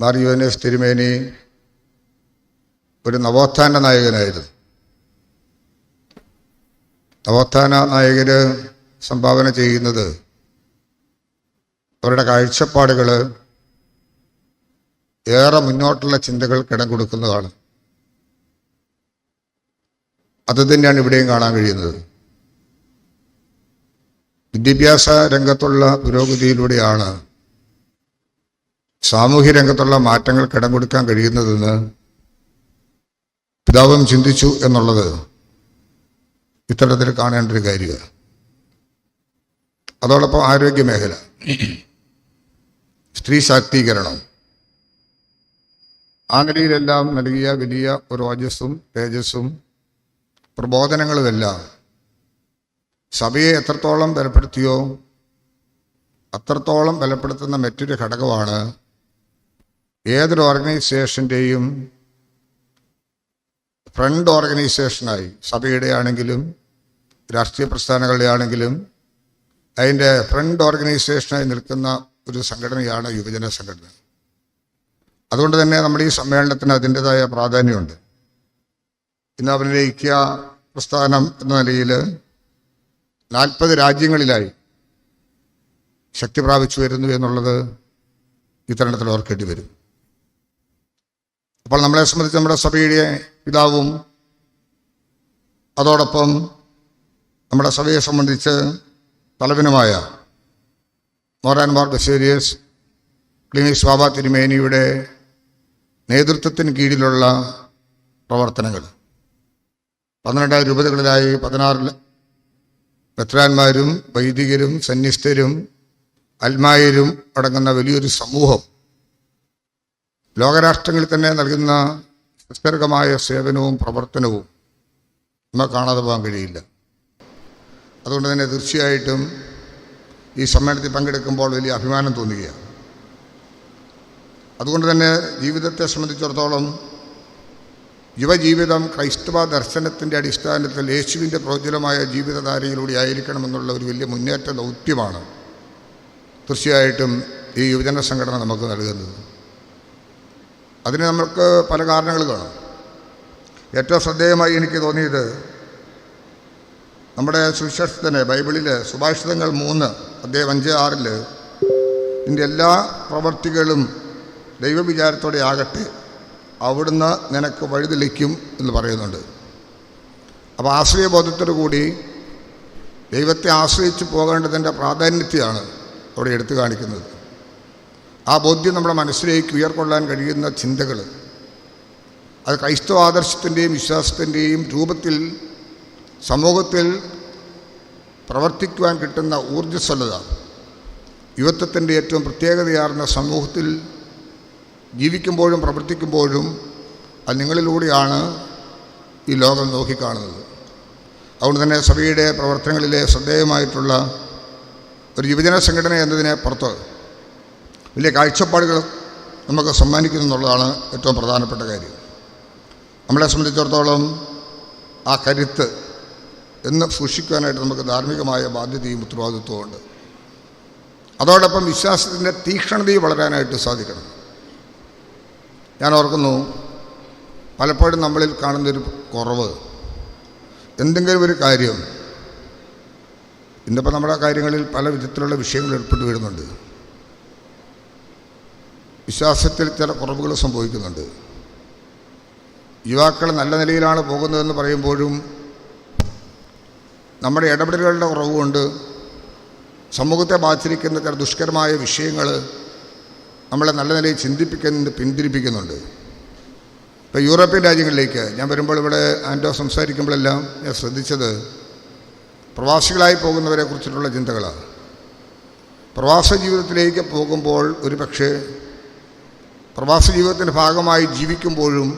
മാറിയോനസ് തിരുമേനി ഒരു നവോത്ഥാന നായകനായിരുന്നു. നവോത്ഥാന നായകർ സംഭാവന ചെയ്യുന്നത് അവരുടെ കാഴ്ചപ്പാടുകൾ ഏറെ മുന്നോട്ടുള്ള ചിന്തകൾ ഇടം കൊടുക്കുന്നതാണ്. അത് തന്നെയാണ് ഇവിടെയും കാണാൻ കഴിയുന്നത്. വിദ്യാഭ്യാസ രംഗത്തുള്ള പുരോഗതിയിലൂടെയാണ് സാമൂഹ്യ രംഗത്തുള്ള മാറ്റങ്ങൾ ഇടം കൊടുക്കാൻ കഴിയുന്നതെന്ന് പിതാവും ചിന്തിച്ചു എന്നുള്ളത് ഇത്തരത്തിൽ കാണേണ്ട ഒരു കാര്യമാണ് അതോടൊപ്പം ആരോഗ്യ മേഖല. സ്ത്രീ ശാക്തീകരണം. ആ നിലയിലെല്ലാം നൽകിയ വലിയ ഒരു ഓജസ്സും തേജസ്സും പ്രബോധനങ്ങളുമെല്ലാം സഭയെ എത്രത്തോളം ബലപ്പെടുത്തിയോ അത്രത്തോളം ബലപ്പെടുത്തുന്ന മറ്റൊരു ഘടകമാണ് ഏതൊരു ഓർഗനൈസേഷന്റെയും ഫ്രണ്ട് ഓർഗനൈസേഷനായി സഭയുടെ ആണെങ്കിലും രാഷ്ട്രീയ പ്രസ്ഥാനങ്ങളുടെ ആണെങ്കിലും അതിന്റെ ഫ്രണ്ട് ഓർഗനൈസേഷനായി നിൽക്കുന്ന ഒരു സംഘടനയാണ് യുവജന സംഘടന. അതുകൊണ്ട് തന്നെ നമ്മുടെ ഈ സമ്മേളനത്തിന് അതിന്റെതായ പ്രാധാന്യമുണ്ട്. ഇന്ന് ഐക്യ പ്രസ്ഥാനം എന്ന നിലയിൽ നാൽപ്പത് രാജ്യങ്ങളിലായി ശക്തി പ്രാപിച്ചു വരുന്നു എന്നുള്ളത് ഇത്തരണത്തിൽ ഓർക്കേണ്ടി വരും. അപ്പോൾ നമ്മളെ സംബന്ധിച്ച് നമ്മുടെ സഭയുടെ പിതാവും അതോടൊപ്പം നമ്മുടെ സഭയെ സംബന്ധിച്ച് തലവനുമായ മോറാൻമാർ ബസേരിയസ് ക്ലിനിക് ബാബ തിരുമേനിയുടെ നേതൃത്വത്തിന് കീഴിലുള്ള പ്രവർത്തനങ്ങൾ. പന്ത്രണ്ടായിരം രൂപതകളിലായി പതിനാറ് മെത്രാന്മാരും വൈദികരും സന്യസ്തരും അൽമായരും അടങ്ങുന്ന വലിയൊരു സമൂഹം. ലോകരാഷ്ട്രങ്ങളിൽ തന്നെ നൽകുന്ന നിസ്തർഗമായ സേവനവും പ്രവർത്തനവും നമുക്ക് കാണാതെ പോകാൻ കഴിയില്ല. അതുകൊണ്ട് തന്നെ തീർച്ചയായിട്ടും ഈ സമ്മേളനത്തിൽ പങ്കെടുക്കുമ്പോൾ വലിയ അഭിമാനം തോന്നുകയാണ്. അതുകൊണ്ട് തന്നെ ജീവിതത്തെ സംബന്ധിച്ചിടത്തോളം യുവജീവിതം ക്രൈസ്തവ ദർശനത്തിന്റെ അടിസ്ഥാനത്തിൽ യേശുവിന്റെ പ്രോജ്വലമായ ജീവിതധാരയിലൂടെ ആയിരിക്കണമെന്നുള്ള ഒരു വലിയ മുന്നേറ്റ ദൗത്യമാണ് തീർച്ചയായിട്ടും ഈ യുവജന സംഘടന നമുക്ക് നൽകുന്നത്. അതിന് നമുക്ക് പല കാരണങ്ങൾ കാണും. ഏറ്റവും ശ്രദ്ധേയമായി എനിക്ക് തോന്നിയത് നമ്മുടെ സുവിശേഷത്തിന് ബൈബിളിലെ സുഭാഷിതങ്ങൾ മൂന്ന് അദ്ദേഹം അഞ്ച് ആറിൽ ഇതിന്റെ എല്ലാ പ്രവർത്തികളും ദൈവവിചാരത്തോടെ ആകട്ടെ അവിടുന്ന് നിനക്ക് വഴിതെളിക്കും എന്ന് പറയുന്നുണ്ട്. അപ്പോൾ ആശ്രയബോധത്തോടു കൂടി ദൈവത്തെ ആശ്രയിച്ച് പോകേണ്ടതിന്റെ പ്രാധാന്യത്തെയാണ് അവിടെ എടുത്തു കാണിക്കുന്നത്. ആ ബോധ്യം നമ്മുടെ മനസ്സിലേക്ക് ഉയർക്കൊള്ളാൻ കഴിയുന്ന ചിന്തകൾ. അത് ക്രൈസ്തവ ആദർശത്തിന്റെയും വിശ്വാസത്തിന്റെയും രൂപത്തിൽ സമൂഹത്തിൽ പ്രവർത്തിക്കുവാൻ കിട്ടുന്ന ഊർജസ്വലത യുവത്വത്തിന്റെ ഏറ്റവും പ്രത്യേകതയാർന്ന സമൂഹത്തിൽ ജീവിക്കുമ്പോഴും പ്രവർത്തിക്കുമ്പോഴും അത് നിങ്ങളിലൂടെയാണ് ഈ ലോകം നോക്കിക്കാണുന്നത്. അതുകൊണ്ട് തന്നെ സഭയുടെ പ്രവർത്തനങ്ങളിലെ ശ്രദ്ധേയമായിട്ടുള്ള ഒരു യുവജന സംഘടന എന്നതിനെ പുറത്ത് വലിയ കാഴ്ചപ്പാടുകൾ നമുക്ക് സമ്മാനിക്കുന്നു എന്നുള്ളതാണ് ഏറ്റവും പ്രധാനപ്പെട്ട കാര്യം. നമ്മളെ സംബന്ധിച്ചിടത്തോളം ആ കരുത്ത് എന്ന് സൂക്ഷിക്കുവാനായിട്ട് നമുക്ക് ധാർമ്മികമായ ബാധ്യതയും ഉത്തരവാദിത്വവും ഉണ്ട് അതോടൊപ്പം വിശ്വാസത്തിന്റെ തീക്ഷണതയും വളരാനായിട്ട് സാധിക്കണം. ഞാൻ ഓർക്കുന്നു പലപ്പോഴും നമ്മളിൽ കാണുന്നൊരു കുറവ് എന്തെങ്കിലും ഒരു കാര്യം ഇന്നിപ്പോൾ നമ്മുടെ കാര്യങ്ങളിൽ പല വിധത്തിലുള്ള വിഷയങ്ങൾ ഏർപ്പെട്ട് വരുന്നുണ്ട്. വിശ്വാസത്തിൽ ചില കുറവുകൾ സംഭവിക്കുന്നുണ്ട്. യുവാക്കൾ നല്ല നിലയിലാണ് പോകുന്നതെന്ന് പറയുമ്പോഴും നമ്മുടെ ഇടപെടലുകളുടെ കുറവുകൊണ്ട് സമൂഹത്തെ ബാധിച്ചിരിക്കുന്ന ചില ദുഷ്കരമായ വിഷയങ്ങൾ നമ്മളെ നല്ല നിലയിൽ ചിന്തിപ്പിക്കുന്നത് പിന്തിരിപ്പിക്കുന്നുണ്ട്. ഇപ്പോൾ യൂറോപ്യൻ രാജ്യങ്ങളിലേക്ക് ഞാൻ വരുമ്പോൾ ഇവിടെ ആൻഡോ സംസാരിക്കുമ്പോഴെല്ലാം ഞാൻ ശ്രദ്ധിച്ചത് പ്രവാസികളായി പോകുന്നവരെ കുറിച്ചിട്ടുള്ള ചിന്തകളാണ്. പ്രവാസ ജീവിതത്തിലേക്ക് പോകുമ്പോൾ ഒരു പക്ഷേ പ്രവാസ ജീവിതത്തിന്റെ ഭാഗമായി ജീവിക്കുമ്പോഴും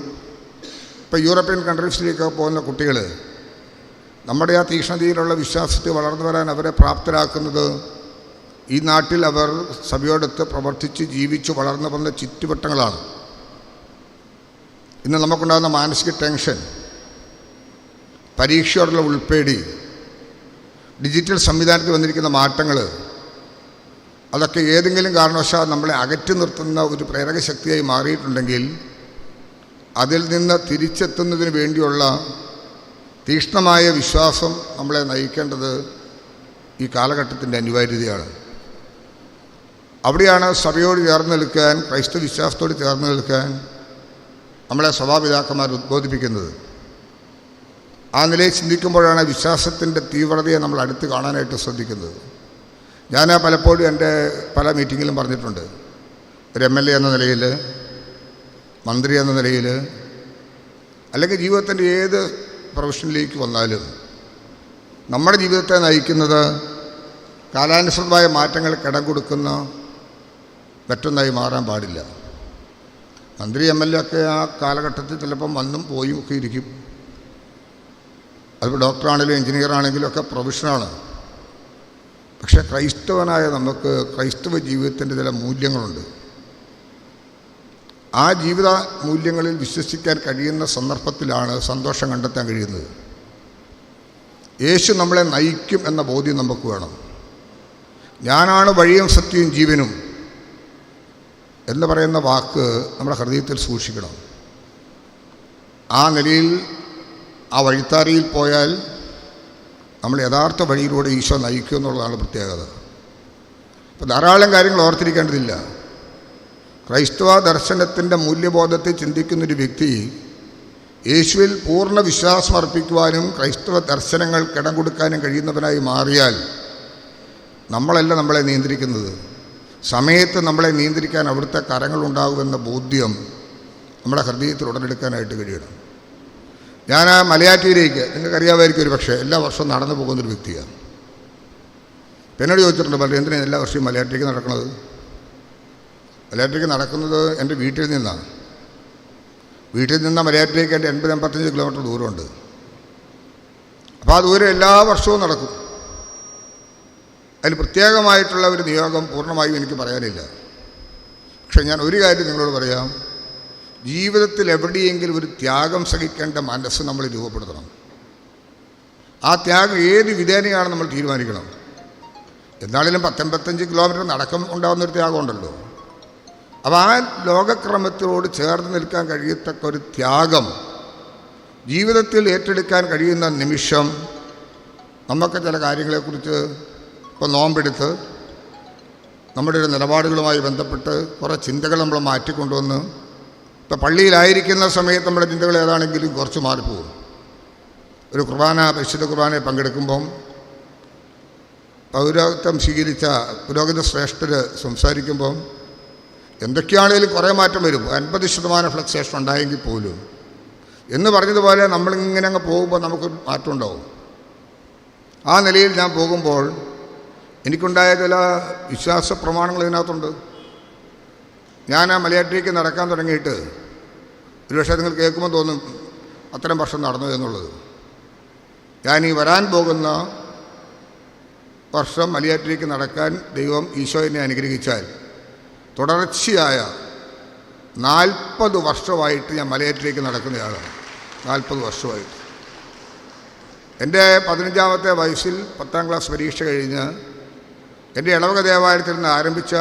ഇപ്പോൾ യൂറോപ്യൻ കൺട്രീസിലേക്ക് പോകുന്ന കുട്ടികൾ നമ്മുടെ ആ തീക്ഷ്ണതയിലുള്ള വിശ്വാസത്തിൽ വളർന്നു വരാൻ അവരെ പ്രാപ്തരാക്കുന്നത് ഈ നാട്ടിൽ അവർ സഭയോടൊത്ത് പ്രവർത്തിച്ച് ജീവിച്ച് വളർന്നു വന്ന ചുറ്റുവട്ടങ്ങളാണ്. ഇന്ന് നമുക്കുണ്ടാകുന്ന മാനസിക ടെൻഷൻ പരീക്ഷയോടുള്ള ഉൾപ്പേടി ഡിജിറ്റൽ സംവിധാനത്തിൽ വന്നിരിക്കുന്ന മാറ്റങ്ങൾ അതൊക്കെ ഏതെങ്കിലും കാരണവശാൽ നമ്മളെ അകറ്റി നിർത്തുന്ന ഒരു പ്രേരക ശക്തിയായി മാറിയിട്ടുണ്ടെങ്കിൽ അതിൽ നിന്ന് തിരിച്ചെത്തുന്നതിന് വേണ്ടിയുള്ള തീക്ഷ്ണമായ വിശ്വാസം നമ്മളെ നയിക്കേണ്ടത് ഈ കാലഘട്ടത്തിന്റെ അനിവാര്യതയാണ്. അവിടെയാണ് സഭയോട് ചേർന്ന് നിൽക്കാൻ ക്രൈസ്തവ വിശ്വാസത്തോട് ചേർന്ന് നിൽക്കാൻ നമ്മളെ സഭാപിതാക്കന്മാർ ഉദ്ബോധിപ്പിക്കുന്നത്. ആ നിലയിൽ ചിന്തിക്കുമ്പോഴാണ് വിശ്വാസത്തിന്റെ തീവ്രതയെ നമ്മൾ അടുത്ത് കാണാനായിട്ട് ശ്രദ്ധിക്കുന്നത്. ഞാൻ പലപ്പോഴും എന്റെ പല മീറ്റിങ്ങിലും പറഞ്ഞിട്ടുണ്ട്. ഒരു എം എൽ എ എന്ന നിലയിൽ മന്ത്രി എന്ന നിലയിൽ അല്ലെങ്കിൽ ജീവിതത്തിന്റെ ഏത് പ്രൊഫഷനിലേക്ക് വന്നാലും നമ്മുടെ ജീവിതത്തെ നയിക്കുന്നത് കാലാനുസൃതമായ മാറ്റങ്ങൾ കിടം കൊടുക്കുന്ന മറ്റൊന്നായി മാറാൻ പാടില്ല. മന്ത്രി എം എൽ എ ഒക്കെ ആ കാലഘട്ടത്തിൽ ചിലപ്പം വന്നും പോയും ഒക്കെ ഇരിക്കും. അതിപ്പോൾ ഡോക്ടറാണെങ്കിലും എഞ്ചിനീയർ ആണെങ്കിലും ഒക്കെ പ്രൊഫഷനാണ്. പക്ഷേ ക്രൈസ്തവനായ നമുക്ക് ക്രൈസ്തവ ജീവിതത്തിന്റെ ചില മൂല്യങ്ങളുണ്ട്. ആ ജീവിത മൂല്യങ്ങളിൽ വിശ്വസിക്കാൻ കഴിയുന്ന സന്ദർഭത്തിലാണ് സന്തോഷം കണ്ടെത്താൻ കഴിയുന്നത്. യേശു നമ്മളെ നയിക്കും എന്ന ബോധ്യം നമുക്ക് വേണം. ഞാനാണ് വഴിയും സത്യവും ജീവനും എന്ന് പറയുന്ന വാക്ക് നമ്മുടെ ഹൃദയത്തിൽ സൂക്ഷിക്കണം. ആ നിലയിൽ ആ വഴിത്താരയിൽ പോയാൽ നമ്മൾ യഥാർത്ഥ വഴിയിലൂടെ ഈശോ നയിക്കുക എന്നുള്ളതാണ് പ്രത്യേകത. അപ്പോൾ ധാരാളം കാര്യങ്ങൾ ഓർത്തിരിക്കേണ്ടതില്ല. ക്രൈസ്തവ ദർശനത്തിന്റെ മൂല്യബോധത്തെ ചിന്തിക്കുന്നൊരു വ്യക്തി യേശുവിൽ പൂർണ വിശ്വാസം അർപ്പിക്കുവാനും ക്രൈസ്തവ ദർശനങ്ങൾ ഇടം കൊടുക്കാനും കഴിയുന്നവനായി മാറിയാൽ നമ്മളല്ല നമ്മളെ നിയന്ത്രിക്കുന്നത്. സമയത്ത് നമ്മളെ നിയന്ത്രിക്കാൻ അവിടുത്തെ കരങ്ങളുണ്ടാകുമെന്ന ബോധ്യം നമ്മുടെ ഹൃദയത്തിൽ ഉടലെടുക്കാനായിട്ട് കഴിയണം. ഞാൻ ആ മലയാറ്റൂരേക്ക് നിങ്ങൾക്കറിയാമായിരിക്കും ഒരു പക്ഷേ എല്ലാ വർഷവും നടന്നു പോകുന്നൊരു വ്യക്തിയാണ്. എന്നോട് ചോദിച്ചിട്ടുണ്ട് പറഞ്ഞു എന്തിനാണ് എല്ലാ വർഷവും മലയാറ്റിലേക്ക് നടക്കുന്നത്? മലയാറ്റിലേക്ക് നടക്കുന്നത് എന്റെ വീട്ടിൽ നിന്നാണ്. വീട്ടിൽ നിന്ന് മലയാറ്റിലേക്ക് എന്റെ എൺപത് എൺപത്തഞ്ച് കിലോമീറ്റർ ദൂരമുണ്ട്. അപ്പോൾ ആ ദൂരം എല്ലാ വർഷവും നടക്കും. അതിൽ പ്രത്യേകമായിട്ടുള്ള ഒരു നിയോഗം പൂർണമായും എനിക്ക് പറയാനില്ല. പക്ഷേ ഞാൻ ഒരു കാര്യം നിങ്ങളോട് പറയാം. ജീവിതത്തിൽ എവിടെയെങ്കിലും ഒരു ത്യാഗം സഹിക്കേണ്ട മനസ്സ് നമ്മൾ രൂപപ്പെടുത്തണം. ആ ത്യാഗം ഏത് വിധേനയാണ് നമ്മൾ തീരുമാനിക്കണം? എന്നാലും പത്തൊമ്പത്തഞ്ച് കിലോമീറ്റർ നടക്കം ഉണ്ടാകുന്ന ഒരു ത്യാഗമുണ്ടല്ലോ അപ്പോൾ ആ ലോകക്രമത്തിനോട് ചേർന്ന് നിൽക്കാൻ കഴിയത്തക്ക ഒരു ത്യാഗം ജീവിതത്തിൽ ഏറ്റെടുക്കാൻ കഴിയുന്ന നിമിഷം നമുക്ക് ചില കാര്യങ്ങളെക്കുറിച്ച് ഇപ്പോൾ നോമ്പെടുത്ത് നമ്മുടെ ഒരു നിലപാടുകളുമായി ബന്ധപ്പെട്ട് കുറേ ചിന്തകൾ നമ്മൾ മാറ്റിക്കൊണ്ടുവന്ന് പള്ളിയിലായിരിക്കുന്ന സമയത്ത് നമ്മുടെ ചിന്തകൾ ഏതാണെങ്കിലും കുറച്ച് മാറിപ്പോകും. ഒരു കുർബാന പരിശുദ്ധ കുർബാനയെ പങ്കെടുക്കുമ്പം പൗരോഹിത്യം സ്വീകരിച്ച പുരോഗതി ശ്രേഷ്ഠർ സംസാരിക്കുമ്പം എന്തൊക്കെയാണെങ്കിലും കുറേ മാറ്റം വരും. അൻപത് ശതമാനം ഫ്ലക്സേഷൻ ഉണ്ടായെങ്കിൽ പോലും. എന്ന് പറഞ്ഞതുപോലെ നമ്മളിങ്ങനെ അങ്ങ് പോകുമ്പോൾ നമുക്ക് മാറ്റം ഉണ്ടാവും. ആ നിലയിൽ ഞാൻ പോകുമ്പോൾ എനിക്കുണ്ടായ ചില വിശ്വാസ പ്രമാണങ്ങൾ ഇതിനകത്തുണ്ട്. ഞാൻ ആ മലയാറ്റിലേക്ക് നടക്കാൻ തുടങ്ങിയിട്ട് ഒരുപക്ഷെ നിങ്ങൾ കേൾക്കുമ്പോൾ തോന്നും അത്തരം വർഷം നടന്നു എന്നുള്ളത്. ഞാൻ ഈ വരാൻ പോകുന്ന വർഷം മലയാറ്റിലേക്ക് നടക്കാൻ ദൈവം ഈശോ എന്നെ അനുഗ്രഹിച്ചാൽ തുടർച്ചയായ നാൽപ്പത് വർഷമായിട്ട് ഞാൻ മലയാറ്റിലേക്ക് നടക്കുന്നയാളാണ്. നാൽപ്പത് വർഷമായിട്ട്. എന്റെ പതിനഞ്ചാമത്തെ വയസ്സിൽ പത്താം ക്ലാസ് പരീക്ഷ കഴിഞ്ഞ് എന്റെ ഇളവക ദേവാലയത്തിൽ നിന്ന് ആരംഭിച്ച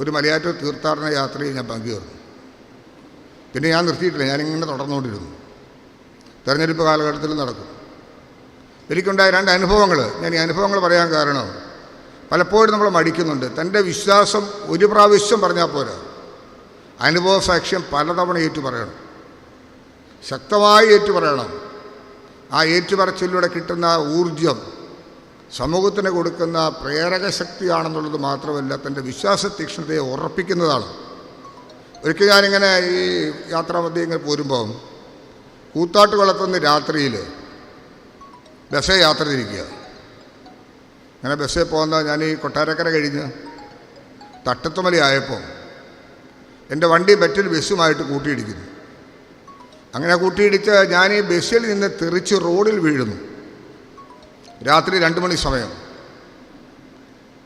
ഒരു മലയാറ്റ തീർത്ഥാടന യാത്രയിൽ ഞാൻ പങ്കുചേർന്നു പിന്നെ ഞാൻ നിർത്തിയിട്ടില്ല. ഞാനിങ്ങനെ തുടർന്നുകൊണ്ടിരുന്നു. തെരഞ്ഞെടുപ്പ് കാലഘട്ടത്തിൽ നടക്കും. എനിക്കുണ്ടായ രണ്ട് അനുഭവങ്ങൾ ഞാൻ ഈ അനുഭവങ്ങൾ പറയാൻ കാരണം പലപ്പോഴും നമ്മൾ മടിക്കുന്നുണ്ട്. തന്റെ വിശ്വാസം ഒരു പ്രാവശ്യം പറഞ്ഞാൽ പോരാ. അനുഭവ സാക്ഷ്യം പലതവണ ഏറ്റു പറയണം. ശക്തമായി ഏറ്റു പറയണം. ആ ഏറ്റുപറച്ചിലൂടെ കിട്ടുന്ന ഊർജം സമൂഹത്തിന് കൊടുക്കുന്ന പ്രേരക ശക്തിയാണെന്നുള്ളത് മാത്രമല്ല തന്റെ വിശ്വാസ തീക്ഷ്ണതയെ ഉറപ്പിക്കുന്നതാണ്. ഒരിക്കൽ ഞാനിങ്ങനെ ഈ യാത്രാമധ്യങ്ങൾ ഇങ്ങനെ പോരുമ്പോൾ കൂത്താട്ടുകുളത്തുനിന്ന് രാത്രിയിൽ ബസ്സേ യാത്ര തിരിക്കുക. അങ്ങനെ ബസ്സിൽ പോകുന്ന ഞാൻ ഈ കൊട്ടാരക്കര കഴിഞ്ഞ് തട്ടത്തുമലി ആയപ്പോൾ എന്റെ വണ്ടി മറ്റൊരു ബസ്സുമായിട്ട് കൂട്ടിയിടിക്കുന്നു. അങ്ങനെ കൂട്ടിയിടിച്ച് ഞാൻ ഈ ബസ്സിൽ നിന്ന് തെറിച്ച് റോഡിൽ വീഴുന്നു. രാത്രി രണ്ട് മണി സമയം.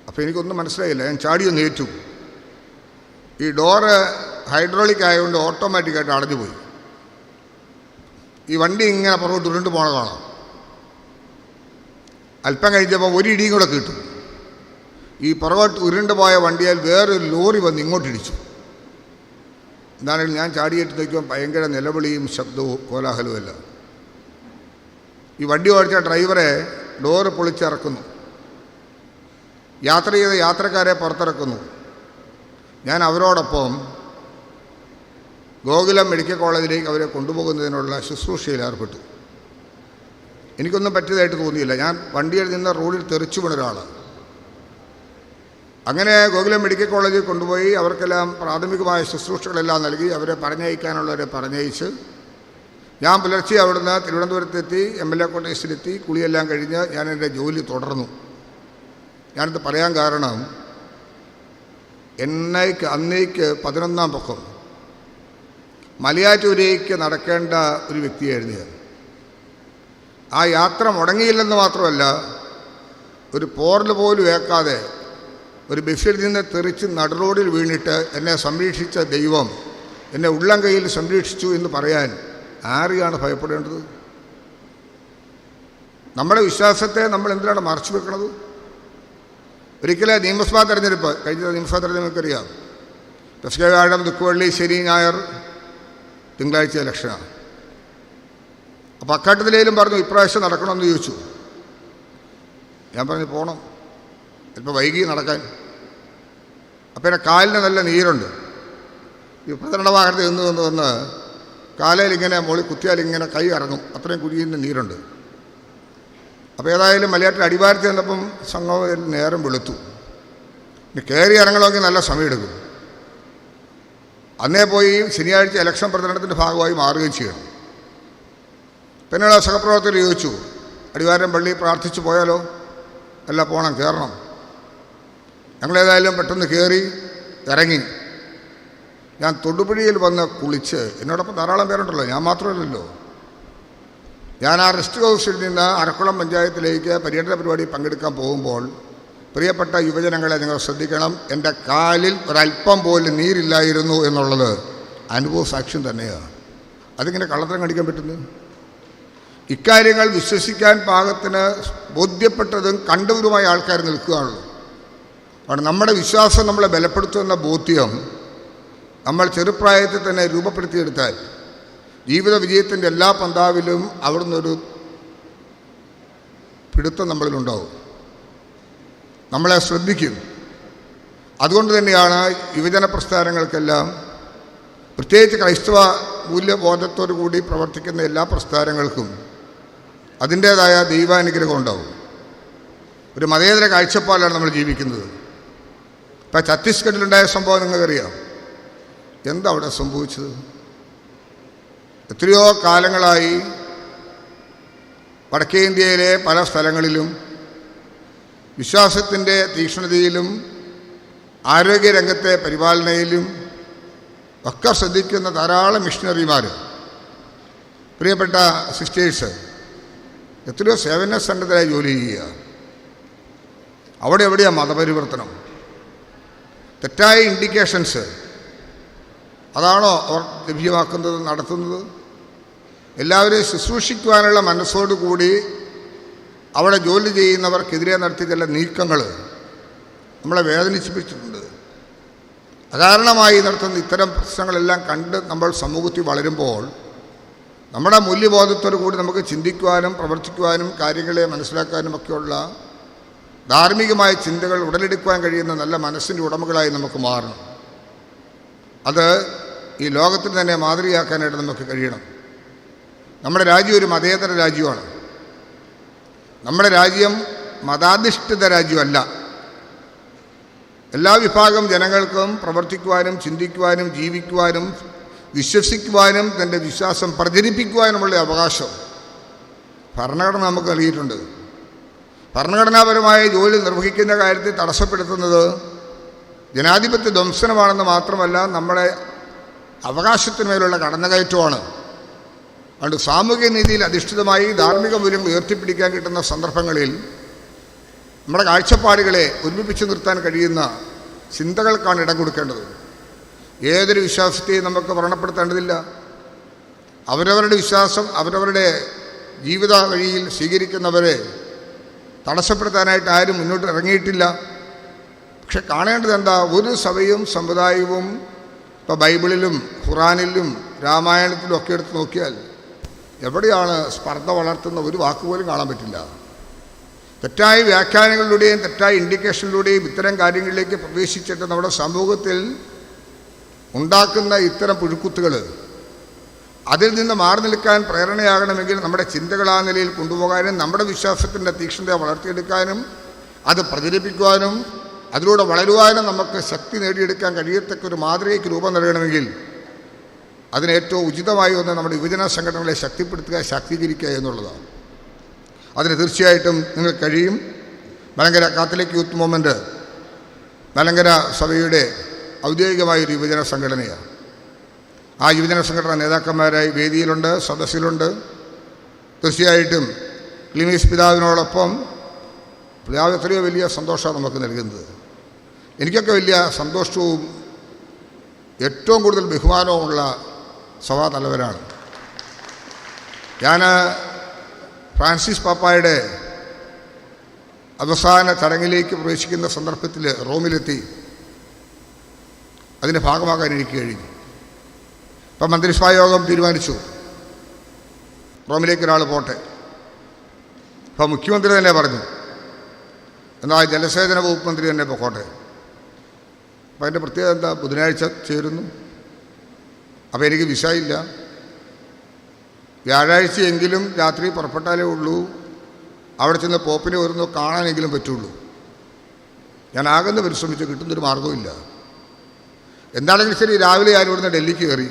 അപ്പോൾ എനിക്കൊന്നും മനസ്സിലായില്ല. ഞാൻ ചാടിയൊന്ന് ഏറ്റു. ഈ ഡോറ് ഹൈഡ്രോളിക് ആയതുകൊണ്ട് ഓട്ടോമാറ്റിക്കായിട്ട് അടഞ്ഞു പോയി. ഈ വണ്ടി ഇങ്ങനെ പുറകോട്ട് ഉരുണ്ട് പോണ കാണാം അല്പം കഴിഞ്ഞപ്പോൾ ഒരു ഇടിയും കൂടെ കിട്ടും. ഈ പുറകോട്ട് ഉരുണ്ടുപോയ വണ്ടിയാൽ വേറൊരു ലോറി വന്ന് ഇങ്ങോട്ടിടിച്ചു എന്താണെങ്കിലും ഞാൻ ചാടിയിട്ട് നോക്കിയപ്പോൾ ഭയങ്കര നിലവിളിയും ശബ്ദവും കോലാഹലവും എല്ലാം. ഈ വണ്ടി ഓടിച്ച ഡ്രൈവറെ ഡോറ് പൊളിച്ചിറക്കുന്നു. യാത്ര ചെയ്ത യാത്രക്കാരെ പുറത്തിറക്കുന്നു. ഞാൻ അവരോടൊപ്പം ഗോകുലം മെഡിക്കൽ കോളേജിലേക്ക് അവരെ കൊണ്ടുപോകുന്നതിനുള്ള ശുശ്രൂഷയിൽ ഏർപ്പെട്ടു. എനിക്കൊന്നും പറ്റിയതായിട്ട് തോന്നിയില്ല. ഞാൻ വണ്ടിയിൽ നിന്ന് റോഡിൽ തെറിച്ചു വീണ ഒരാളാണ് അങ്ങനെ ഗോകുലം മെഡിക്കൽ കോളേജിൽ കൊണ്ടുപോയി അവർക്കെല്ലാം പ്രാഥമികമായ ശുശ്രൂഷകളെല്ലാം നൽകി അവരെ പറഞ്ഞയക്കാനുള്ളവരെ പറഞ്ഞയച്ച് ഞാൻ പുലർച്ചെ അവിടുന്ന് തിരുവനന്തപുരത്തെത്തി എം എൽ എ കോട്ടേഴ്സിലെത്തി കുളിയെല്ലാം കഴിഞ്ഞ് ഞാൻ എന്റെ ജോലി തുടർന്നു. ഞാനിത് പറയാൻ കാരണം എന്നേക്ക് അന്നേക്ക് പതിനൊന്നാം പൊക്കം മലയാറ്റൂരേക്ക് നടക്കേണ്ട ഒരു വ്യക്തിയായിരുന്നു ഞാൻ. ആ യാത്ര മുടങ്ങിയില്ലെന്ന് മാത്രമല്ല ഒരു പോറൽ പോലും ഏക്കാതെ ഒരു ബസ്സിൽ നിന്ന് തെറിച്ച് നടുറോഡിൽ വീണിട്ട് എന്നെ സംരക്ഷിച്ച ദൈവം എന്നെ ഉള്ളം കയ്യിൽ സംരക്ഷിച്ചു എന്ന് പറയാൻ ആരെയാണ് ഭയപ്പെടേണ്ടത്? നമ്മുടെ വിശ്വാസത്തെ നമ്മൾ എന്തിനാണ് മറച്ചു വെക്കുന്നത് ഒരിക്കലെ നിയമസഭാ തെരഞ്ഞെടുപ്പ് കഴിഞ്ഞ നിയമസഭാ തെരഞ്ഞെടുപ്പ് തെരഞ്ഞെടുപ്പറിയാം പെസകാഴം ദുഃഖവള്ളി ശനി ഞായർ തിങ്കളാഴ്ച ഇലക്ഷനാണ് അപ്പോൾ അക്കാട്ടത്തിലേലും പറഞ്ഞു ഇപ്രാവശ്യം നടക്കണമെന്ന് ചോദിച്ചു. ഞാൻ പറഞ്ഞു പോകണം ചിലപ്പോൾ വൈകി നടക്കാൻ. അപ്പം എന്റെ കാലിന് നല്ല നീരുണ്ട്. ഈ പ്രചരണ വാഹനത്തിൽ നിന്ന് നിന്ന് വന്ന് കാലയിൽ ഇങ്ങനെ മുകളിൽ കുത്തിയാൽ ഇങ്ങനെ കൈ ഇറങ്ങും അത്രയും കുഴിയുന്ന നീരുണ്ട്. അപ്പോൾ ഏതായാലും മലയാറ്റിൽ അടിവാരത്തിൽ ചെന്നപ്പം സംഘം നേരം വെളുത്തു. ഇനി കയറി ഇറങ്ങണമെങ്കിൽ നല്ല സമയമെടുക്കും. അന്നേ പോയി ശനിയാഴ്ച ഇലക്ഷൻ പ്രചരണത്തിന്റെ ഭാഗമായി മാറുകയും ചെയ്യണം പിന്നീട് സഹപ്രവർത്തകർ ചോദിച്ചു അടിവാരം പള്ളി പ്രാർത്ഥിച്ചു പോയാലോ? അല്ല പോകണം കയറണം. ഞങ്ങളേതായാലും പെട്ടെന്ന് കയറി ഇറങ്ങി. ഞാൻ തൊടുപുഴയിൽ വന്ന് കുളിച്ച് എന്നോടൊപ്പം ധാരാളം പേരുണ്ടല്ലോ ഞാൻ മാത്രമല്ലല്ലോ. ഞാൻ ആ റെസ്റ്റ് ഹൗസിൽ നിന്ന് അരക്കുളം പഞ്ചായത്തിലേക്ക് പര്യടന പരിപാടി പങ്കെടുക്കാൻ പോകുമ്പോൾ പ്രിയപ്പെട്ട യുവജനങ്ങളെ നിങ്ങൾ ശ്രദ്ധിക്കണം. എന്റെ കാലിൽ ഒരല്പം പോലും നീരില്ലായിരുന്നു എന്നുള്ളത് അനുഭവ സാക്ഷ്യം തന്നെയാണ്. അതിങ്ങനെ കള്ളത്തരം കടിക്കാൻ പറ്റുന്നു? ഇക്കാര്യങ്ങൾ വിശ്വസിക്കാൻ പാകത്തിന് ബോധ്യപ്പെട്ടതും കണ്ടവരുമായ ആൾക്കാർ നിൽക്കുകയാണല്ലോ കാരണം നമ്മുടെ വിശ്വാസം നമ്മളെ ബലപ്പെടുത്തുന്ന ബോധ്യം നമ്മൾ ചെറുപ്രായത്തിൽ തന്നെ രൂപപ്പെടുത്തിയെടുത്താൽ ജീവിത വിജയത്തിന്റെ എല്ലാ പന്താവിലും അവിടുന്ന് ഒരു പിടുത്തം നമ്മളിലുണ്ടാവും. നമ്മളെ ശ്രദ്ധിക്കും അതുകൊണ്ട് തന്നെയാണ് യുവജന പ്രസ്ഥാനങ്ങൾക്കെല്ലാം പ്രത്യേകിച്ച് ക്രൈസ്തവ മൂല്യബോധത്തോടു കൂടി പ്രവർത്തിക്കുന്ന എല്ലാ പ്രസ്ഥാനങ്ങൾക്കും അതിന്റേതായ ദൈവാനുഗ്രഹം ഉണ്ടാവും. ഒരു മതേതര കാഴ്ചപ്പാടിലാണ് നമ്മൾ ജീവിക്കുന്നത്. ഇപ്പം ഛത്തീസ്ഗഡിലുണ്ടായ സംഭവം നിങ്ങൾക്കറിയാം. എന്താ അവിടെ സംഭവിച്ചത്? എത്രയോ കാലങ്ങളായി വടക്കേ ഇന്ത്യയിലെ പല സ്ഥലങ്ങളിലും വിശ്വാസത്തിന്റെ തീക്ഷ്ണതയിലും ആരോഗ്യരംഗത്തെ പരിപാലനയിലും ഒക്കെ ശ്രദ്ധിക്കുന്ന ധാരാളം മിഷണറിമാർ പ്രിയപ്പെട്ട സിസ്റ്റേഴ്സ് എത്രയോ സേവന സന്നദ്ധരായി ജോലി ചെയ്യുക. അവിടെ എവിടെയാണ് മതപരിവർത്തനം? തെറ്റായ ഇൻഡിക്കേഷൻസ്. അതാണോ അവർ ലഭ്യമാക്കുന്നത് നടത്തുന്നത്? എല്ലാവരെയും ശുശ്രൂഷിക്കുവാനുള്ള മനസ്സോടുകൂടി അവിടെ ജോലി ചെയ്യുന്നവർക്കെതിരെ നടത്തിയ ചില നീക്കങ്ങൾ നമ്മളെ വേദനിപ്പിച്ചിട്ടുണ്ട്. അകാരണമായി നടത്തുന്ന ഇത്തരം പ്രശ്നങ്ങളെല്ലാം കണ്ട് നമ്മൾ സമൂഹത്തിൽ വളരുമ്പോൾ നമ്മുടെ മൂല്യബോധത്തോടു കൂടി നമുക്ക് ചിന്തിക്കുവാനും പ്രവർത്തിക്കുവാനും കാര്യങ്ങളെ മനസ്സിലാക്കാനും ഒക്കെയുള്ള ധാർമ്മികമായ ചിന്തകൾ ഉടലെടുക്കുവാൻ കഴിയുന്ന നല്ല മനസ്സിന്റെ ഉടമകളായി നമുക്ക് മാറണം. അത് ഈ ലോകത്തിന് തന്നെ മാതൃകയാക്കാനായിട്ട് നമുക്ക് കഴിയണം. നമ്മുടെ രാജ്യം ഒരു മതേതര രാജ്യമാണ്. നമ്മുടെ രാജ്യം മതാധിഷ്ഠിത രാജ്യമല്ല. എല്ലാ വിഭാഗം ജനങ്ങൾക്കും പ്രവർത്തിക്കുവാനും ചിന്തിക്കുവാനും ജീവിക്കുവാനും വിശ്വസിക്കുവാനും തന്റെ വിശ്വാസം പ്രചരിപ്പിക്കുവാനുമുള്ള അവകാശം ഭരണഘടന നമുക്ക് നൽകിയിട്ടുണ്ട്. ഭരണഘടനാപരമായ ജോലി നിർവഹിക്കുന്ന കാര്യത്തിൽ തടസ്സപ്പെടുത്തുന്നത് ജനാധിപത്യ ധ്വംസനമാണെന്ന് മാത്രമല്ല നമ്മുടെ അവകാശത്തിന്മേലുള്ള കടന്നുകയറ്റമാണ് അതുകൊണ്ട് സാമൂഹ്യ നീതിയിൽ അധിഷ്ഠിതമായി ധാർമ്മിക മൂല്യങ്ങൾ ഉയർത്തിപ്പിടിക്കാൻ കിട്ടുന്ന സന്ദർഭങ്ങളിൽ നമ്മുടെ കാഴ്ചപ്പാടുകളെ ഒരുമിപ്പിച്ച് നിർത്താൻ കഴിയുന്ന ചിന്തകൾക്കാണ് ഇടം കൊടുക്കേണ്ടത്. ഏതൊരു വിശ്വാസത്തെയും നമുക്ക് വ്രണപ്പെടുത്തേണ്ടതില്ല അവരവരുടെ വിശ്വാസം അവരവരുടെ ജീവിത വഴിയിൽ സ്വീകരിക്കുന്നവരെ തടസ്സപ്പെടുത്താനായിട്ട് ആരും മുന്നോട്ട് ഇറങ്ങിയിട്ടില്ല. പക്ഷെ കാണേണ്ടത് എന്താ? ഒരു സഭയും സമുദായവും ഇപ്പോൾ ബൈബിളിലും ഖുറാനിലും രാമായണത്തിലും ഒക്കെ എടുത്ത് നോക്കിയാൽ എവിടെയാണ് സ്പർദ്ധ വളർത്തുന്ന ഒരു വാക്ക് പോലും കാണാൻ പറ്റില്ല. തെറ്റായ വ്യാഖ്യാനങ്ങളിലൂടെയും തെറ്റായ ഇൻഡിക്കേഷനിലൂടെയും ഇത്തരം കാര്യങ്ങളിലേക്ക് പ്രവേശിച്ചിട്ട് നമ്മുടെ സമൂഹത്തിൽ ഉണ്ടാക്കുന്ന ഇത്തരം പുഴുക്കുത്തുകൾ അതിൽ നിന്ന് മാറി നിൽക്കാൻ പ്രേരണയാകണമെങ്കിൽ നമ്മുടെ ചിന്തകൾ ആ നിലയിൽ കൊണ്ടുപോകാനും നമ്മുടെ വിശ്വാസത്തിന്റെ തീക്ഷ്ണത വളർത്തിയെടുക്കാനും അത് പ്രചരിപ്പിക്കുവാനും അതിലൂടെ വളരുവാനും നമുക്ക് ശക്തി നേടിയെടുക്കാൻ കഴിയത്തക്ക ഒരു മാതൃകയ്ക്ക് രൂപം നൽകണമെങ്കിൽ അതിന് ഏറ്റവും ഉചിതമായി ഒന്ന് നമ്മുടെ യുവജന സംഘടനകളെ ശക്തിപ്പെടുത്തുക ശാക്തീകരിക്കുക എന്നുള്ളതാണ്. അതിന് തീർച്ചയായിട്ടും നിങ്ങൾ കഴിയും. Malankara Catholic youth movement Malankara സഭയുടെ ഔദ്യോഗികമായൊരു യുവജന സംഘടനയാണ്. ആ യുവജന സംഘടന നേതാക്കന്മാരായി വേദിയിലുണ്ട് സദസ്സിലുണ്ട്. തീർച്ചയായിട്ടും ക്ലിമീസ് പിതാവിനോടൊപ്പം പിതാവ് എത്രയോ വലിയ സന്തോഷമാണ് നമുക്ക് നൽകുന്നത്. എനിക്കൊക്കെ വലിയ സന്തോഷവും ഏറ്റവും കൂടുതൽ ബഹുമാനവുമുള്ള സഭാ തലവരാണ് ഞാൻ ഫ്രാൻസിസ് പാപ്പായുടെ അവസാന ചടങ്ങിലേക്ക് പ്രവേശിക്കുന്ന സന്ദർഭത്തിൽ റോമിലെത്തി അതിന്റെ ഭാഗമാകാൻ എനിക്ക് കഴിഞ്ഞു. മന്ത്രിസഭാ യോഗം തീരുമാനിച്ചു. റോമിലേക്ക് ഒരാൾ പോട്ടെ. ഇപ്പം മുഖ്യമന്ത്രി തന്നെ പറഞ്ഞു. എന്നാൽ ജലസേചന വകുപ്പ് മന്ത്രി തന്നെ പോട്ടെ അപ്പം അതിന്റെ പ്രത്യേകത എന്താ? ബുധനാഴ്ച ചേരുന്നു. അപ്പോൾ എനിക്ക് വിസ ഇല്ല വ്യാഴാഴ്ചയെങ്കിലും രാത്രി പുറപ്പെട്ടാലേ ഉള്ളൂ. അവിടെ ചെന്ന് പോപ്പിനെ വരുന്നു കാണാനെങ്കിലും പറ്റുള്ളൂ. ഞാൻ ആകുന്ന പരിശ്രമിച്ച് കിട്ടുന്നൊരു മാർഗമില്ല എന്താണെങ്കിലും ശരി രാവിലെ ഞാൻ ഇവിടുന്ന് ഡൽഹിക്ക് കയറി.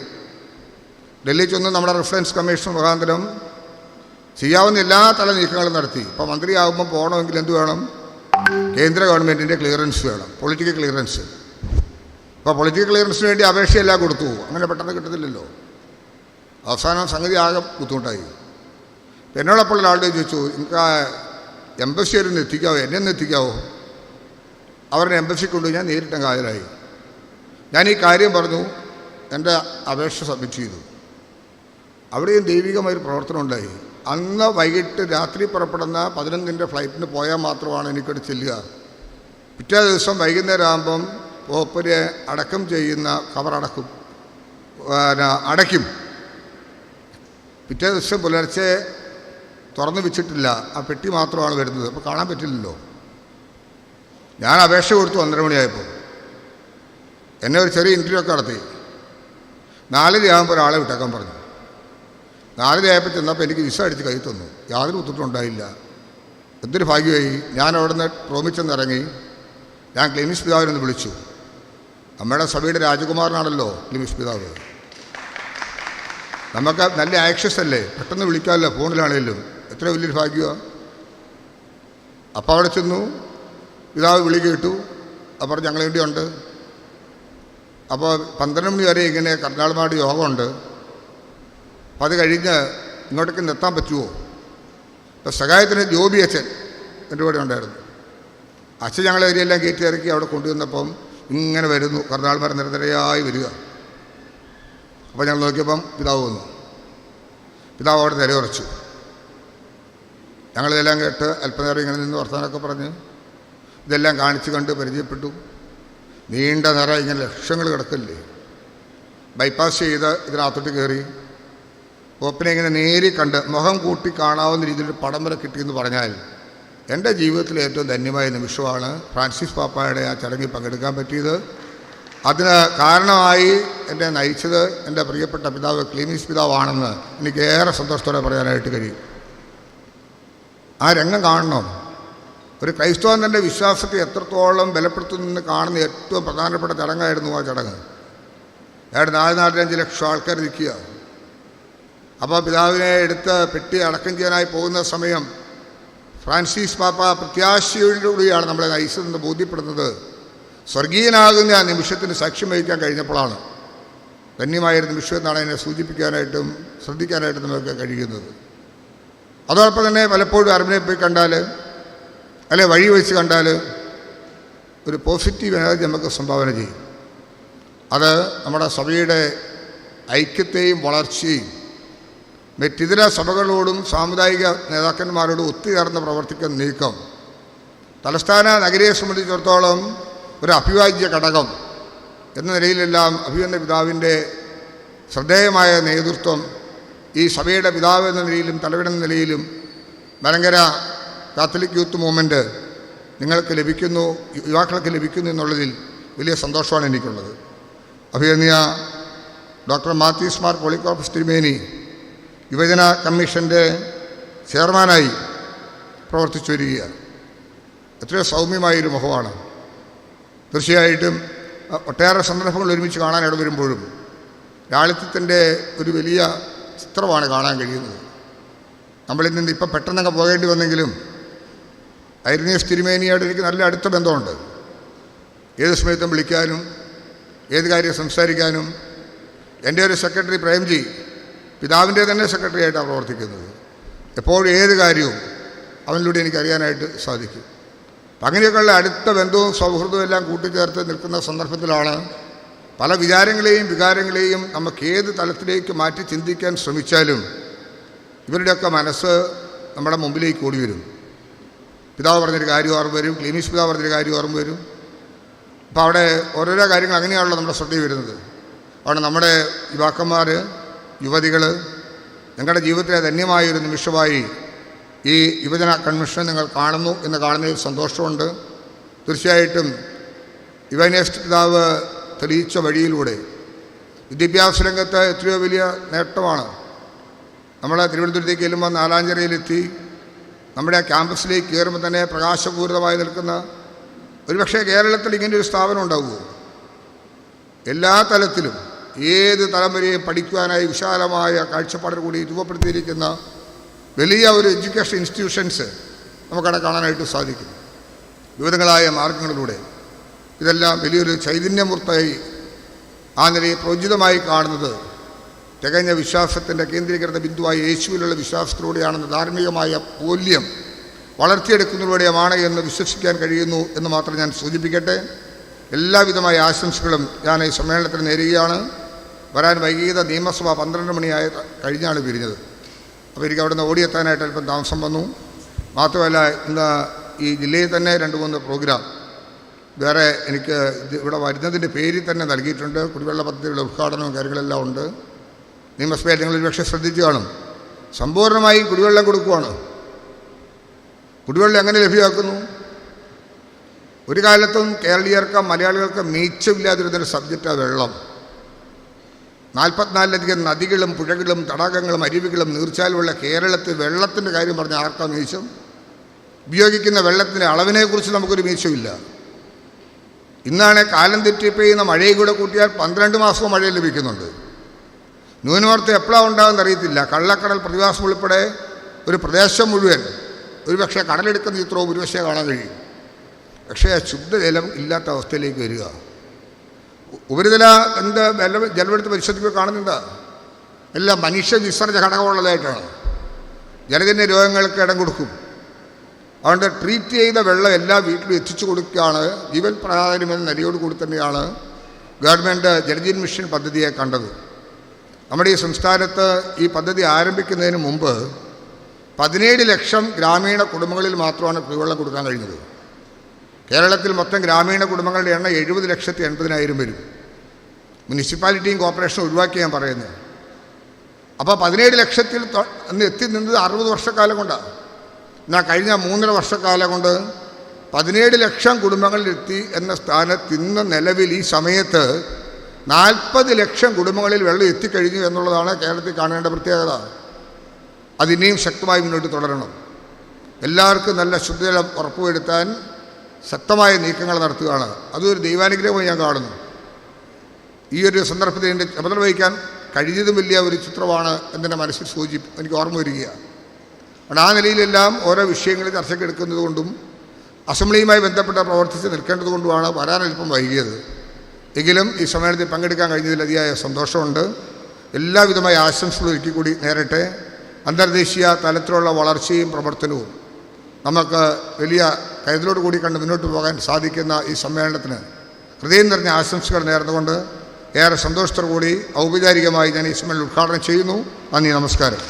ഡൽഹി ചെന്ന് നമ്മുടെ റിഫറൻസ് കമ്മീഷൻ മുഖാന്തരം ചെയ്യാവുന്ന എല്ലാ തല നീക്കങ്ങളും നടത്തി. ഇപ്പോൾ മന്ത്രിയാകുമ്പോൾ പോകണമെങ്കിൽ എന്ത് വേണം? കേന്ദ്ര ഗവൺമെന്റിന്റെ ക്ലിയറൻസ് വേണം പൊളിറ്റിക്കൽ ക്ലിയറൻസ്. അപ്പോൾ പൊളിറ്റിക്കൽ ക്ലിയറൻസിന് വേണ്ടി അപേക്ഷയെല്ലാം കൊടുത്തു. അങ്ങനെ പെട്ടെന്ന് കിട്ടത്തില്ലല്ലോ. അവസാനം സംഗതി ആകെ ബുദ്ധിമുട്ടായി. എന്നോടപ്പോൾ ഒരാളുടെ ചോദിച്ചു എനിക്ക് ആ എംബസി വരെ എത്തിക്കാവോ? എന്നെ ഒന്ന് എത്തിക്കാവോ? അവരുടെ എംബസി കൊണ്ട് ഞാൻ നേരിട്ട് അങ്ങ് ഹാജരായി. ഞാൻ ഈ കാര്യം പറഞ്ഞു എന്റെ അപേക്ഷ സബ്മിറ്റ് ചെയ്തു. അവിടെയും ദൈവികമായൊരു പ്രവർത്തനം ഉണ്ടായി. അന്ന് വൈകിട്ട് രാത്രി പുറപ്പെടുന്ന പതിനൊന്നിന്റെ ഫ്ലൈറ്റിന് പോയാൽ മാത്രമാണ് എനിക്കൊരു ചെല്ലുക. പിറ്റേ ദിവസം വൈകുന്നേരം ആകുമ്പം പോപ്പരെ അടക്കം ചെയ്യുന്ന കവറടക്കും പിന്നെ അടയ്ക്കും. പിറ്റേ ദിവസം പുലർച്ചെ തുറന്നു വെച്ചിട്ടില്ല. ആ പെട്ടി മാത്രമാണ് വരുന്നത്. അപ്പോൾ കാണാൻ പറ്റില്ലല്ലോ. ഞാൻ അപേക്ഷ കൊടുത്തു ഒന്നര മണിയായപ്പോൾ. എന്നെ ഒരു ചെറിയ ഇന്റർവ്യൂ ഒക്കെ നടത്തി. നാലരയാകുമ്പോൾ ഒരാളെ വിട്ടേക്കാൻ പറഞ്ഞു. നാലരയായപ്പോൾ ചെന്നപ്പോൾ എനിക്ക് വിസ അടിച്ച് കൈ തന്നു. യാതൊരു ബുദ്ധിമുട്ടുണ്ടായില്ല എന്തൊരു ഭാഗ്യമായി. ഞാൻ അവിടെ നിന്ന് ഇറങ്ങി. ഞാൻ ക്ലിനിക് പിതാവിനൊന്ന് വിളിച്ചു. അമ്മയുടെ സഭയുടെ രാജകുമാരനാണല്ലോ ക്ലിനിസ് പിതാവ്. നമുക്ക് നല്ല ആക്ഷസ് അല്ലേ? പെട്ടെന്ന് വിളിക്കാമല്ലോ ഫോണിലാണേലും എത്ര വലിയൊരു ഭാഗ്യമാണ് അപ്പോൾ അവിടെ ചെന്നു. പിതാവ് വിളി കേട്ടു. അപ്പോൾ ഞങ്ങൾ വേണ്ടിയുണ്ട് അപ്പോൾ പന്ത്രണ്ട് മണി വരെ ഇങ്ങനെ കർണാടമാട് യോഗമുണ്ട്. അപ്പോൾ അത് കഴിഞ്ഞ് ഇങ്ങോട്ടേക്ക് നിർത്താൻ പറ്റുമോ ഇപ്പോൾ സഹായത്തിന് ജോബി അച്ഛൻ എന്റെ കൂടെ ഉണ്ടായിരുന്നു. അച്ഛൻ ഞങ്ങളെ ഏരിയെല്ലാം കയറ്റി ഇറക്കി അവിടെ കൊണ്ടുവന്നപ്പം ഇങ്ങനെ വരുന്നു. കർണാൾമാർ നിരന്തരയായി വരിക. അപ്പോൾ ഞങ്ങൾ നോക്കിയപ്പം പിതാവ് വന്നു. പിതാവ് അവിടെ നിലയുറച്ചു ഞങ്ങളിതെല്ലാം കേട്ട് അല്പനേരം ഇങ്ങനെ നിന്ന് വർത്തമാനമൊക്കെ പറഞ്ഞ് ഇതെല്ലാം കാണിച്ചു കണ്ട് പരിചയപ്പെട്ടു. നീണ്ട നിറ ഇങ്ങനെ ലക്ഷങ്ങൾ കിടക്കല്ലേ? ബൈപ്പാസ് ചെയ്ത് ഇതിനകത്തോട്ട് കയറി. ഓപ്പനെ ഇങ്ങനെ നേരി കണ്ട് മുഖം കൂട്ടി കാണാവുന്ന രീതിയിൽ പടം വരെ കിട്ടിയെന്ന് പറഞ്ഞാൽ എന്റെ ജീവിതത്തിലെ ഏറ്റവും ധന്യമായ നിമിഷമാണ് ഫ്രാൻസിസ് പാപ്പായുടെ ആ ചടങ്ങിൽ പങ്കെടുക്കാൻ പറ്റിയത്. അതിന് കാരണമായി എന്നെ നയിച്ചത് എന്റെ പ്രിയപ്പെട്ട പിതാവ് ക്ലീമിസ് പിതാവാണെന്ന് എനിക്ക് ഏറെ സന്തോഷത്തോടെ പറയാനായിട്ട് കഴിയും. ആ രംഗം കാണണം. ഒരു ക്രൈസ്തവൻ തന്റെ വിശ്വാസത്തെ എത്രത്തോളം ബലപ്പെടുത്തുന്നെന്ന് കാണുന്ന ഏറ്റവും പ്രധാനപ്പെട്ട ചടങ്ങായിരുന്നു ആ ചടങ്ങ്. അയാൾ നാല് നാലഞ്ച് ലക്ഷം ആൾക്കാർ നിൽക്കുക. അപ്പോൾ പിതാവിനെ എടുത്ത് പെട്ടി അടക്കം ചെയ്യാനായി പോകുന്ന സമയം ഫ്രാൻസിസ് പാപ്പ പ്രത്യാശയോടുകൂടിയാണ് നമ്മളെ നയിച്ചതെന്ന് ബോധ്യപ്പെടുന്നത്. സ്വർഗീയനാകുന്ന ആ നിമിഷത്തിന് സാക്ഷ്യം വഹിക്കാൻ കഴിഞ്ഞപ്പോഴാണ് ധന്യമായൊരു നിമിഷം എന്നാണ് എന്നെ സൂചിപ്പിക്കാനായിട്ടും ശ്രദ്ധിക്കാനായിട്ടും നമുക്ക് കഴിയുന്നത്. അതോടൊപ്പം തന്നെ പലപ്പോഴും അറിവിനെ പോയി കണ്ടാൽ അല്ലെ വഴി വെച്ച് കണ്ടാൽ ഒരു പോസിറ്റീവ് എനർജി നമുക്ക് സംഭാവന ചെയ്യും. അത് നമ്മുടെ സഭയുടെ ഐക്യത്തെയും വളർച്ചയും മറ്റിതര സഭകളോടും സാമുദായിക നേതാക്കന്മാരോടും ഒത്തുചേർന്ന് പ്രവർത്തിക്കുന്ന നീക്കം. തലസ്ഥാന നഗരിയെ സംബന്ധിച്ചിടത്തോളം ഒരു അഭിവാജ്യ ഘടകം എന്ന നിലയിലെല്ലാം അഭിവന്ദ പിതാവിന്റെ ശ്രദ്ധേയമായ നേതൃത്വം ഈ സഭയുടെ പിതാവ് എന്ന നിലയിലും തലവിടുന്ന നിലയിലും മലങ്കര കാത്തലിക് യൂത്ത് മൂവ്മെന്റ് നിങ്ങൾക്ക് ലഭിക്കുന്നു യുവാക്കൾക്ക് ലഭിക്കുന്നു എന്നുള്ളതിൽ വലിയ സന്തോഷമാണ് എനിക്കുള്ളത്. അഭിനന്ദിയ ഡോക്ടർ മാത്യൂസ് മാർ പോളിക്കോപ്പസ് തിരുമേനി യുവജന കമ്മീഷന്റെ ചെയർമാനായി പ്രവർത്തിച്ചു വരികയാണ് എത്രയോ സൗമ്യമായൊരു മുഖമാണ്. തീർച്ചയായിട്ടും ഒട്ടേറെ സന്ദർഭങ്ങൾ ഒരുമിച്ച് കാണാൻ ഇടവരുമ്പോഴും ലാളിത്യത്തിന്റെ ഒരു വലിയ ചിത്രമാണ് കാണാൻ കഴിയുന്നത്. നമ്മളിൽ നിന്ന് ഇപ്പം പെട്ടെന്നങ്ങ് പോകേണ്ടി വന്നെങ്കിലും ഐരനീസ് തിരുമേനിയോട് എനിക്ക് നല്ല അടുത്ത ബന്ധമുണ്ട്. ഏത് സമയത്തും വിളിക്കാനും ഏത് കാര്യം സംസാരിക്കാനും. എന്റെ ഒരു സെക്രട്ടറി പ്രേംജി പിതാവിന്റെ തന്നെ സെക്രട്ടറി ആയിട്ടാണ് പ്രവർത്തിക്കുന്നത്. എപ്പോഴും ഏത് കാര്യവും അവനിലൂടെ എനിക്ക് അറിയാനായിട്ട് സാധിക്കും അങ്ങനെയൊക്കെയുള്ള അടുത്ത ബന്ധവും സൗഹൃദവും എല്ലാം കൂട്ടിച്ചേർത്ത് നിൽക്കുന്ന സന്ദർഭത്തിലാണ് പല വിചാരങ്ങളെയും വികാരങ്ങളെയും നമുക്ക് ഏത് തലത്തിലേക്ക് മാറ്റി ചിന്തിക്കാൻ ശ്രമിച്ചാലും ഇവരുടെയൊക്കെ മനസ്സ് നമ്മുടെ മുമ്പിലേക്ക് ഓടി വരും. പിതാവ് പറഞ്ഞൊരു കാര്യം ഓർമ്മ വരും ക്ലീമീസ് പിതാവ് പറഞ്ഞൊരു കാര്യം ഓർമ്മ വരും. അപ്പോൾ അവിടെ ഓരോരോ കാര്യങ്ങൾ അങ്ങനെയാണല്ലോ നമ്മുടെ ശ്രദ്ധയിൽ വരുന്നത്. അവിടെ നമ്മുടെ യുവാക്കന്മാർ യുവതികൾ ഞങ്ങളുടെ ജീവിതത്തിലെ ധന്യമായ ഒരു നിമിഷമായി ഈ യുവജന കൺവെൻഷൻ നിങ്ങൾ കാണുന്നു എന്ന് കാണുന്നതിൽ സന്തോഷമുണ്ട്. തീർച്ചയായിട്ടും യുവനേസ്റ്റ് പിതാവ് തെളിയിച്ച വഴിയിലൂടെ വിദ്യാഭ്യാസ രംഗത്ത് എത്രയോ വലിയ നേട്ടമാണ്. നമ്മൾ തിരുവനന്തപുരത്തേക്ക് ചെല്ലുമ്പോൾ നാലാഞ്ചിറയിലെത്തി നമ്മുടെ ക്യാമ്പസിലേക്ക് കയറുമ്പോൾ തന്നെ പ്രകാശപൂരിതമായി നിൽക്കുന്ന ഒരുപക്ഷെ കേരളത്തിൽ ഇങ്ങനെ ഒരു സ്ഥാപനം ഉണ്ടാവുമോ? എല്ലാ തലത്തിലും ഏത് തലമുറയും പഠിക്കുവാനായി വിശാലമായ കാഴ്ചപ്പാടിൽ കൂടി രൂപപ്പെടുത്തിയിരിക്കുന്ന വലിയ ഒരു എഡ്യൂക്കേഷൻ ഇൻസ്റ്റിറ്റ്യൂഷൻസ് നമുക്കവിടെ കാണാനായിട്ട് സാധിക്കും. വിവിധങ്ങളായ മാർഗങ്ങളിലൂടെ. ഇതെല്ലാം വലിയൊരു ചൈതന്യമൂർത്തായി ആ നിലയെ പ്രോജിതമായി കാണുന്നത് തികഞ്ഞ വിശ്വാസത്തിന്റെ കേന്ദ്രീകൃത ബിന്ദുവായ യേശുവിലുള്ള വിശ്വാസത്തിലൂടെയാണെന്ന് ധാർമ്മികമായ മൂല്യം വളർത്തിയെടുക്കുന്നതിലൂടെയുമാണ് എന്ന് വിശ്വസിക്കാൻ കഴിയുന്നു എന്ന് മാത്രം ഞാൻ സൂചിപ്പിക്കട്ടെ. എല്ലാവിധമായ ആശംസകളും ഞാൻ ഈ സമ്മേളനത്തിൽ നേരുകയാണ്. വരാൻ വൈകിയത് നിയമസഭ പന്ത്രണ്ട് മണിയായ കഴിഞ്ഞാണ് പിരിഞ്ഞത്. അപ്പോൾ എനിക്ക് അവിടെ നിന്ന് ഓടിയെത്താനായിട്ട് അല്പം താമസം വന്നു. മാത്രമല്ല ഇന്ന് ഈ ജില്ലയിൽ തന്നെ രണ്ട് മൂന്ന് പ്രോഗ്രാം. വേറെ എനിക്ക് ഇവിടെ വരുന്നതിന്റെ പേരിൽ തന്നെ നൽകിയിട്ടുണ്ട്. കുടിവെള്ള പദ്ധതിയുടെ ഉദ്ഘാടനവും കാര്യങ്ങളെല്ലാം ഉണ്ട്. നിയമസഭയിൽ നിങ്ങൾ ഒരുപക്ഷെ ശ്രദ്ധിച്ചു കാണും. സമ്പൂർണമായി കുടിവെള്ളം കൊടുക്കുവാണ്. കുടിവെള്ളം എങ്ങനെ ലഭ്യമാക്കുന്നു? ഒരു കാലത്തും കേരളീയർക്ക് മലയാളികൾക്ക് മീച്ചമില്ലാതിരുന്നൊരു സബ്ജക്റ്റാണ് വെള്ളം. നാൽപ്പത്തിനാലിലധികം നദികളും പുഴകളും തടാകങ്ങളും അരുവികളും നീർച്ചാലുമുള്ള കേരളത്തിൽ വെള്ളത്തിന്റെ കാര്യം പറഞ്ഞ ആർക്കാ മീശം? ഉപയോഗിക്കുന്ന വെള്ളത്തിന്റെ അളവിനെക്കുറിച്ച് നമുക്കൊരു മീശമില്ല ഇന്നാണ് കാലം തെറ്റി പെയ്യുന്ന മഴയും കൂടെ കൂട്ടിയാൽ പന്ത്രണ്ട് മാസവും മഴ ലഭിക്കുന്നുണ്ട്. ന്യൂനമർത്തം എപ്പോഴാണ് ഉണ്ടാകുന്ന അറിയത്തില്ല. കള്ളക്കടൽ പ്രതിഭാസം ഉൾപ്പെടെ ഒരു പ്രദേശം മുഴുവൻ ഒരുപക്ഷെ കടലെടുക്കുന്ന ചിത്രവും ഒരുപക്ഷെ കാണാൻ കഴിയും. പക്ഷേ ശുദ്ധജലം ഇല്ലാത്ത അവസ്ഥയിലേക്ക് വരിക. ഉപരിതല എന്ത് ജലമെടുത്ത് പരിശോധിക്കുമ്പോൾ കാണുന്നത് എല്ലാം മനുഷ്യ വിസർജ ഘടകമുള്ളതായിട്ടാണ് ജലജന്യ രോഗങ്ങൾക്ക് ഇടം കൊടുക്കും. അതുകൊണ്ട് ട്രീറ്റ് ചെയ്ത വെള്ളം എല്ലാ വീട്ടിലും എത്തിച്ചു കൊടുക്കുകയാണ്. ജീവൻ പ്രധാനം എന്ന നിലയോട് കൂടി തന്നെയാണ് ഗവൺമെന്റ് ജലജീവൻ മിഷൻ പദ്ധതിയെ കണ്ടത്. നമ്മുടെ ഈ സംസ്ഥാനത്ത് ഈ പദ്ധതി ആരംഭിക്കുന്നതിന് മുമ്പ് പതിനേഴ് ലക്ഷം ഗ്രാമീണ കുടുംബങ്ങളിൽ മാത്രമാണ് കുടിവെള്ളം കൊടുക്കാൻ കഴിഞ്ഞത്. കേരളത്തിൽ മൊത്തം ഗ്രാമീണ കുടുംബങ്ങളുടെ എണ്ണം എഴുപത് ലക്ഷത്തി എൺപതിനായിരം വരും. മുനിസിപ്പാലിറ്റിയും കോർപ്പറേഷനും ഒഴിവാക്കി ഞാൻ പറയുന്നത്. അപ്പോൾ പതിനേഴ് ലക്ഷത്തിൽ അന്ന് എത്തി നിന്നത് അറുപത് വർഷക്കാലം കൊണ്ടാണ് എന്നാൽ കഴിഞ്ഞ മൂന്നര വർഷക്കാലം കൊണ്ട് പതിനേഴ് ലക്ഷം കുടുംബങ്ങളിലെത്തി എന്ന സ്ഥാനത്ത് ഇന്ന് നിലവിൽ ഈ സമയത്ത് നാൽപ്പത് ലക്ഷം കുടുംബങ്ങളിൽ വെള്ളം എത്തിക്കഴിഞ്ഞു എന്നുള്ളതാണ് കേരളത്തിൽ കാണേണ്ട പ്രത്യേകത. അതിനെയും ശക്തമായി മുന്നോട്ട് തുടരണം. എല്ലാവർക്കും നല്ല ശുദ്ധജലം ഉറപ്പുവരുത്താൻ ശക്തമായ നീക്കങ്ങൾ നടത്തുകയാണ്. അതൊരു ദൈവാനുഗ്രഹമായി ഞാൻ കാണുന്നു. ഈ ഒരു സന്ദർഭത്തിൽ എന്റെ ചുമതല വഹിക്കാൻ കഴിഞ്ഞതും വലിയ ഒരു ചിത്രമാണ് എന്നെ മനസ്സിൽ സൂചി എനിക്ക് ഓർമ്മ വരികയാണ് ആ നിലയിലെല്ലാം ഓരോ വിഷയങ്ങൾ ചർച്ചയ്ക്ക് അസംബ്ലിയുമായി ബന്ധപ്പെട്ട പ്രവർത്തിച്ച് നിൽക്കേണ്ടത് കൊണ്ടുമാണ് വരാൻ അല്പം വൈകിയത്. എങ്കിലും ഈ സമ്മേളനത്തിൽ പങ്കെടുക്കാൻ കഴിഞ്ഞതിൽ അതിയായ സന്തോഷമുണ്ട്. എല്ലാവിധമായ ആശംസകളും ഒരുക്കി കൂടി നേരട്ടെ. അന്തർദേശീയ തലത്തിലുള്ള വളർച്ചയും പ്രവർത്തനവും നമുക്ക് വലിയ കരുതലോട് കൂടി കണ്ട് മുന്നോട്ട് പോകാൻ സാധിക്കുന്ന ഈ സമ്മേളനത്തിന് ഹൃദയം നിറഞ്ഞ ആശംസകൾ നേർന്നുകൊണ്ട് ഏറെ സന്തോഷത്തോടു കൂടി ഔപചാരികമായി ഞാൻ ഈ സമ്മേളനം ഉദ്ഘാടനം ചെയ്യുന്നു. നന്ദി നമസ്കാരം.